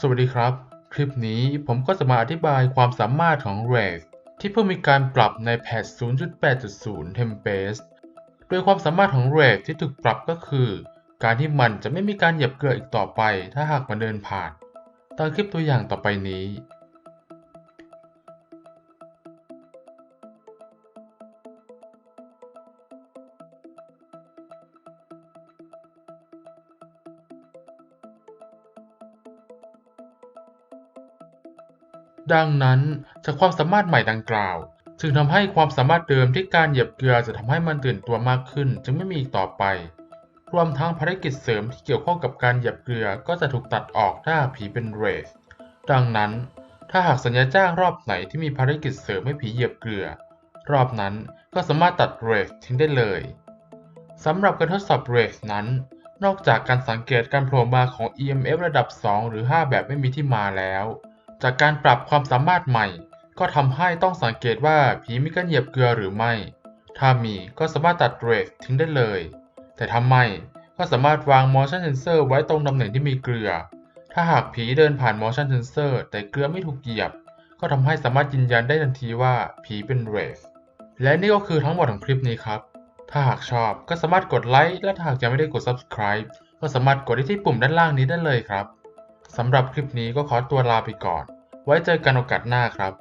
สวัสดีครับ คลิปนี้ผมก็จะมาอธิบายความสามารถของ r a g ที่เพิ่มมีการปรับในแพท0.8.0 Tempest โดยความสามารถของ r a g ที่ถูกปรับก็คือ การที่มันจะไม่มีการเหยียบเกลืออีกต่อไป ถ้าหากมันเดินผ่านตามคลิปตัวอย่างต่อไปนี้ ดังนั้นจากความสามารถใหม่ดังกล่าว จึงทำให้ความสามารถเดิมที่การเหยียบเกลือจะทำให้มันตื่นตัวมากขึ้น จึงไม่มีอีกต่อไป รวมทั้งภารกิจเสริมที่เกี่ยวข้องกับการเหยียบเกลือก็จะถูกตัดออกถ้าผีเป็นเรส ดังนั้น ถ้าหากสัญญาจ้างรอบไหนที่มีภารกิจเสริมให้ผีเหยียบเกลือ รอบนั้นก็สามารถตัดเรสทิ้งได้เลยสำหรับการทดสอบเรสนั้น นอกจากการสังเกตการโผล่มาของ EMF ระดับ 2 หรือ 5 แบบไม่มีที่มาแล้ว จากการปรับความสามารถใหม่ ก็ทำให้ต้องสังเกตว่าผีมีการเหยียบเกลือหรือไม่ ถ้ามีก็สามารถตัดเรสทิ้งได้เลย แต่ถ้าไม่ก็สามารถวาง motion sensor ไว้ตรงตำแหน่งที่มีเกลือ ถ้าหากผีเดินผ่าน motion sensor แต่เกลือไม่ถูกเหยียบ ก็ทำให้สามารถยืนยันได้ทันทีว่าผีเป็นเรสและนี่ก็คือทั้งหมดของคลิปนี้ครับ ถ้าหากชอบก็สามารถกดไลค์ และถ้าหากยังไม่ได้กด subscribe ก็สามารถกดได้ที่ปุ่มด้านล่างนี้ได้เลยครับ สำหรับคลิปนี้ก็ขอตัวลาไปก่อน ไว้เจอกันโอกาสหน้าครับ